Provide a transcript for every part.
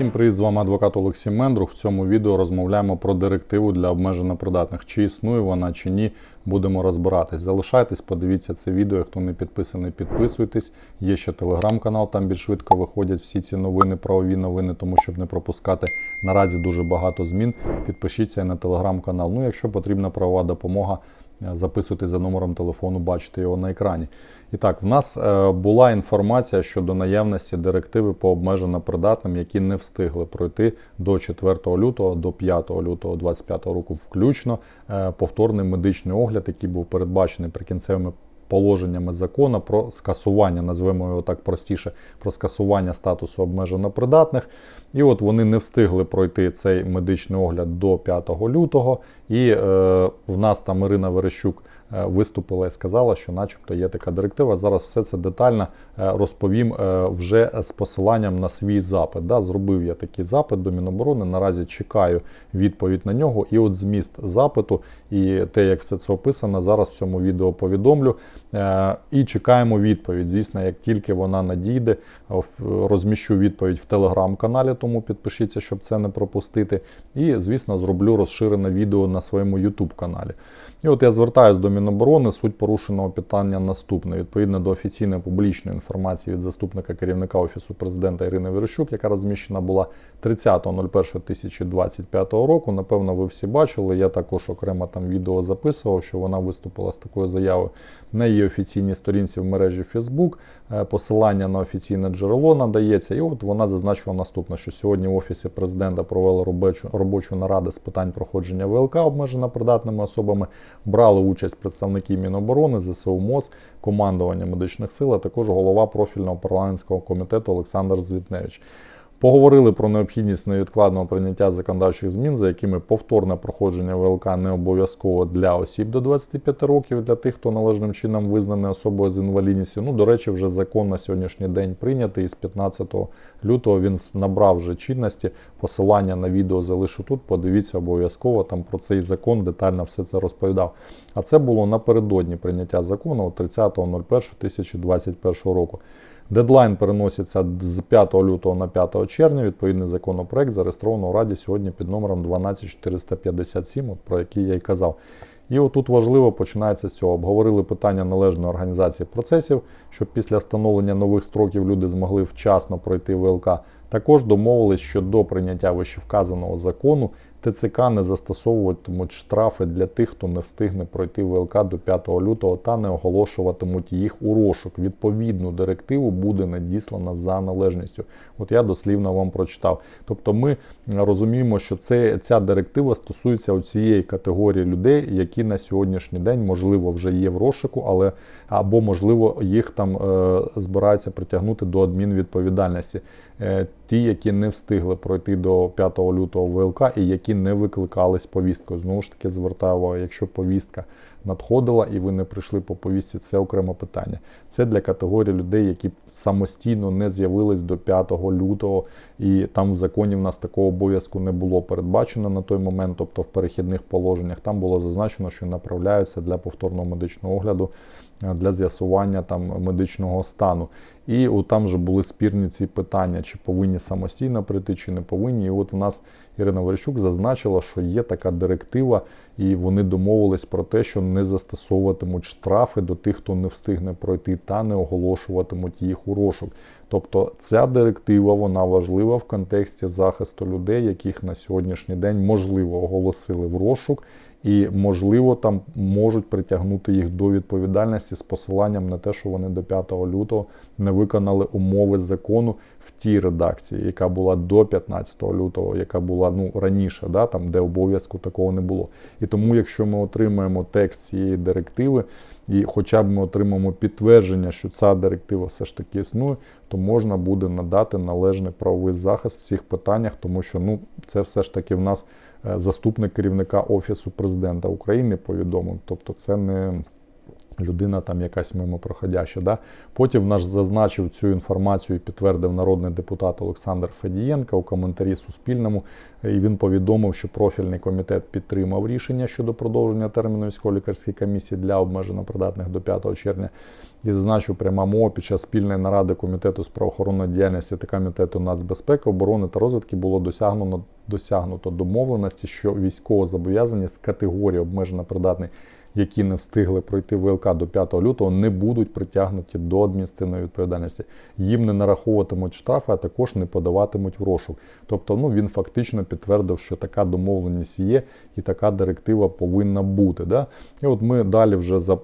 Всім привіт, з вами адвокат Олексій Мендрух. В цьому відео розмовляємо про директиву для обмежено придатних. Чи існує вона, чи ні, будемо розбиратись. Залишайтесь, подивіться це відео. Хто не підписаний, підписуйтесь. Є ще телеграм-канал, там більш швидко виходять всі ці новини, правові новини, тому щоб не пропускати. Наразі дуже багато змін. Підпишіться і на телеграм-канал. Ну, якщо потрібна правова допомога. Записуйте за номером телефону, бачите його на екрані. І так, в нас е, була інформація щодо наявності директиви по обмежено придатним, які не встигли пройти до 4 лютого, до 5 лютого 2025 року, включно е, повторний медичний огляд, який був передбачений прикінцевими положеннями закону про скасування, назвемо його так простіше, про скасування статусу обмежено придатних. І от вони не встигли пройти цей медичний огляд до 5 лютого. І е, в нас там Ірина Верещук виступила і сказала, що, начебто, є така директива. Зараз все це детально е, розповім е, вже з посиланням на свій запит. Да, Зробив я такий запит до Міноборони. Наразі чекаю відповідь на нього. І от зміст запиту і те, як все це описано, зараз в цьому відео повідомлю. Е, І чекаємо відповідь. Звісно, як тільки вона надійде, розміщу відповідь в телеграм-каналі, тому підпишіться, щоб це не пропустити. І, звісно, зроблю розширене відео на своєму YouTube каналі. І от я звертаюся до Міноборони. Суть порушеного питання наступне. Відповідно до офіційної публічної інформації від заступника керівника Офісу президента Ірини Верещук, яка розміщена була 30.01.2025 року. Напевно, ви всі бачили. Я також окремо там відео записував, що вона виступила з такою заявою на її офіційній сторінці в мережі Facebook. Е, посилання на офіційне джерело надається. І от вона зазначила наступне, що сьогодні в Офісі президента провели робочу, робочу нараду з питань проходження ВЛК обмежено придатними особами. Брали участь представники Міноборони, ЗСУ МОЗ, командування медичних сил, а також голова профільного парламентського комітету Олександр Звітневич. Поговорили про необхідність невідкладного прийняття законодавчих змін, за якими повторне проходження ВЛК не обов'язково для осіб до 25 років, для тих, хто належним чином визнаний особою з інвалідністю. Ну, до речі, вже закон на сьогоднішній день прийнятий. І з 15 лютого він набрав вже чинності. Посилання на відео залишу тут. Подивіться обов'язково там про цей закон детально все це розповідав. А це було напередодні прийняття закону 30.01.2021 року. Дедлайн переноситься з 5 лютого на 5 червня. Відповідний законопроект зареєстровано у Раді сьогодні під номером 12457, от про який я й казав. І отут важливо починається з цього. Обговорили питання належної організації процесів, щоб після встановлення нових строків люди змогли вчасно пройти ВЛК. Також домовились, що до прийняття вищевказаного закону ТЦК не застосовуватимуть штрафи для тих, хто не встигне пройти ВЛК до 5 лютого та не оголошуватимуть їх у розшук. Відповідну директиву буде надіслана за належністю. От я дослівно вам прочитав. Тобто ми розуміємо, що це, ця директива стосується цієї категорії людей, які на сьогоднішній день, можливо, вже є в розшуку, але або, можливо, їх там е, збираються притягнути до адмінвідповідальності. Е, ті, які не встигли пройти до 5 лютого ВЛК і які не викликались повісткою. Знову ж таки, звертаю увагу, якщо повістка надходила і ви не прийшли по повістці, це окреме питання. Це для категорії людей, які самостійно не з'явились до 5 лютого, і там в законі в нас такого обов'язку не було передбачено на той момент, тобто в перехідних положеннях. Там було зазначено, що направляються для повторного медичного огляду. Е, для з'ясування там медичного стану. І от там вже були спірні ці питання, чи повинні самостійно прийти, чи не повинні. І от у нас Ірина Верещук зазначила, що є така директива, і вони домовились про те, що не застосовуватимуть штрафи до тих, хто не встигне пройти, та не оголошуватимуть їх у розшук. Тобто ця директива вона важлива в контексті захисту людей, яких на сьогоднішній день можливо оголосили в розшук і, можливо, там можуть притягнути їх до відповідальності з посиланням на те, що вони до 5 лютого не виконали умови закону в тій редакції, яка була до 15 лютого, яка була ну раніше, да, там де обов'язку такого не було. І тому, якщо ми отримаємо текст цієї директиви, і хоча б ми отримаємо підтвердження, що ця директива все ж таки існує, то можна буде надати належний правовий захист в цих питаннях, тому що ну це все ж таки в нас. Е, заступник керівника Офісу президента України повідомив. Тобто, це не людина там якась мимо проходяща. Да? Потім наш зазначив цю інформацію і підтвердив народний депутат Олександр Федієнко у коментарі Суспільному. І він повідомив, що профільний комітет підтримав рішення щодо продовження терміну військово-лікарської комісії для обмежено придатних до 5 червня. І зазначив пряма мова під час спільної наради комітету з правоохоронної діяльності та комітету нацбезпеки, оборони та розвідки було досягнуто досягнуто домовленості, що військово зобов'язані з категорії обмежено придатний які не встигли пройти ВЛК до 5 лютого, не будуть притягнуті до адміністративної відповідальності. Їм не нараховуватимуть штрафи, а також не подаватимуть в розшук. Тобто, ну він фактично підтвердив, що така домовленість є, і така директива повинна бути. Да? І от ми далі вже за,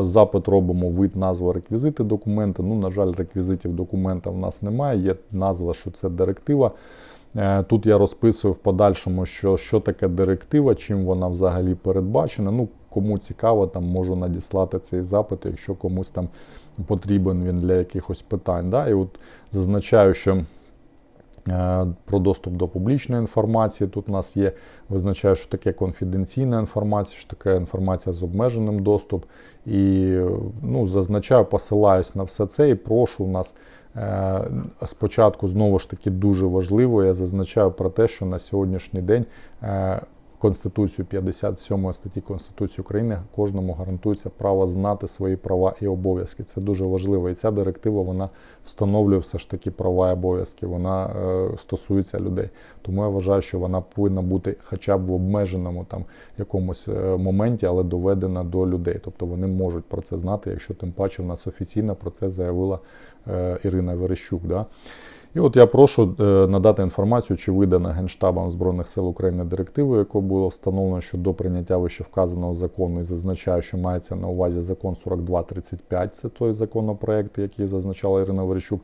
запит робимо вид, назва, реквізити документа. Ну, на жаль, реквізитів документа в нас немає. Є назва, що це директива. Е, Тут я розписую в подальшому, що що таке директива, чим вона взагалі передбачена. Ну, Кому цікаво, там можу надіслати цей запит, якщо комусь там потрібен він для якихось питань. Да? І от зазначаю, що е, про доступ до публічної інформації тут у нас є. Визначаю, що таке конфіденційна інформація, що таке інформація з обмеженим доступ. І ну, зазначаю, посилаюсь на все це і прошу у нас. Е, спочатку знову ж таки дуже важливо, я зазначаю про те, що на сьогоднішній день е, Конституцію 57 статті Конституції України кожному гарантується право знати свої права і обов'язки. Це дуже важливо. І ця директива вона встановлює все ж таки права і обов'язки. Вона е, стосується людей. Тому я вважаю, що вона повинна бути хоча б в обмеженому там якомусь е, моменті, але доведена до людей. Тобто вони можуть про це знати, якщо тим паче в нас офіційно про це заявила е, Ірина Верещук. Да? І от я прошу е, надати інформацію, чи видана Генштабом Збройних сил України директиву, яку було встановлено щодо прийняття вище вказаного закону, і зазначаю, що мається на увазі закон 4235, це той законопроект, який зазначала Ірина Верещук.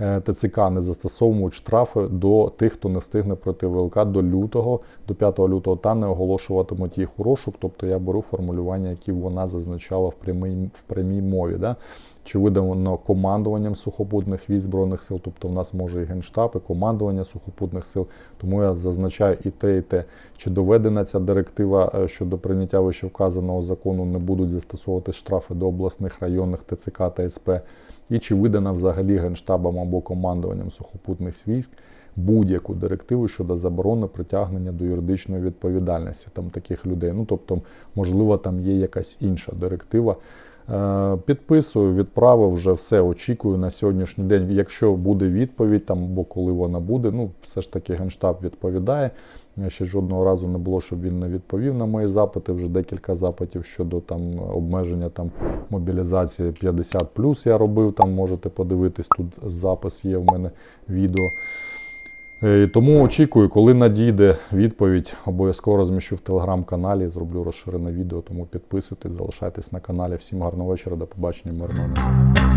Е, ТЦК не застосовують штрафи до тих, хто не встигне пройти ВЛК до лютого, до 5 лютого, та не оголошуватимуть їх у розшук. Тобто я беру формулювання, які вона зазначала в прямій в прямій мові. Да? Чи видано командуванням сухопутних військ збройних сил, тобто в нас може і генштаб, і командування сухопутних сил. Тому я зазначаю і те, і те, чи доведена ця директива е, щодо прийняття вище вказаного закону, не будуть застосовувати штрафи до обласних районних ТЦК та СП і чи видана взагалі Генштабом або командуванням сухопутних військ будь-яку директиву щодо заборони притягнення до юридичної відповідальності там таких людей. Ну тобто, можливо, там є якась інша директива. Е, підписую, відправив вже все. Очікую на сьогоднішній день. Якщо буде відповідь, там або коли вона буде, ну все ж таки генштаб відповідає. Ще жодного разу не було, щоб він не відповів на мої запити. Вже декілька запитів щодо там обмеження там мобілізації 50+, Я робив там, можете подивитись. Тут запис є в мене відео. Е, тому очікую, коли надійде відповідь, обов'язково розміщу в телеграм-каналі, зроблю розширене відео. Тому підписуйтесь, залишайтесь на каналі. Всім гарного вечора, до побачення, мирного неба.